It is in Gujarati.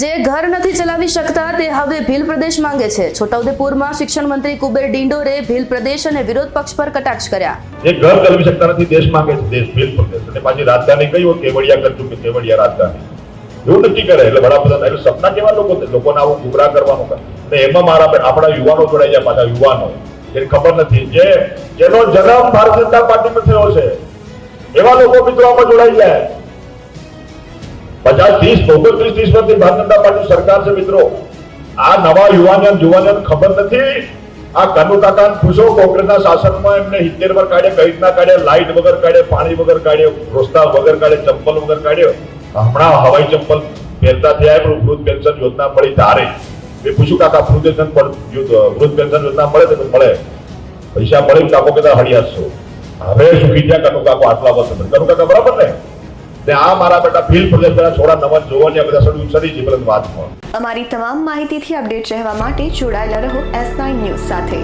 જે ઘર નથી ચલાવી શકતા તે હવે ભીલ પ્રદેશ માંગે છે. છોટાઉદેપુરમાં શિક્ષણ મંત્રી કુબેર ડિંડોરે ભીલ પ્રદેશ અને વિરોધ પક્ષ પર કટાક્ષ કર્યા. જે ઘર ચલાવી શકતા નથી, દેશ માંગે છે, દેશ ભીલ પ્રદેશ અને પાછી રાજધાની કઈ હોય? કેવડિયા કરજો કે કેવડિયા રાજધાની. એવું નક્કી કરે, એટલે વડાપ્રધાન એટલે સપના કેવા લોકો લોકોને આવું ગુમરા કરવાનું કરે અને એમાં મારા આપણા યુવાનો જોડાઈ જાય પાછા, યુવાનો. જેને ખબર નથી. જે જેનો જન્મ ભારતીય જનતા પાર્ટીમાં થયો છે. એવા લોકો મિત્રો આમાં જોડાઈ જાય. પચાસ, ત્રીસ ઓગણત્રીસ ત્રીસ વર્ષથી ભારતીય જનતા પાર્ટી સરકાર છે મિત્રો. આ નવા યુવાનોને યુવાનોને ખબર નથી. આ કાકા પૂછો, કોંગ્રેસના શાસનમાં એમને સિત્તેર વર કાઢે કઈ રીતના કાઢે લાઇટ વગર કાઢે પાણી વગર કાઢે રોસ્તા વગર કાઢે ચંપલ વગર કાઢ્યો. હમણાં હવાઈ ચંપલ પહેરતા થયા પણ વૃદ્ધ પેન્શન યોજના મળી તારે. મેં પૂછ્યું, કાકા, વૃદ્ધ પેન્શન વૃદ્ધ પેન્શન યોજના મળે તો મળે. પૈસા મળે કાકો કહેતા હળિયાસો હવે સુખી થયા કનુ કાકો આટલા વર્ષ કનુ કાકા બરાબર ને? ને આ મારા બેટા ફીલ પ્રદેશ પેલા થોડા નવા જોવાની બધા સડું સડી છે પેલા વાતમાં અમારી તમામ માહિતીથી અપડેટ રહેવા માટે જોડાયેલા રહો એસ નાઇન ન્યૂઝ સાથે.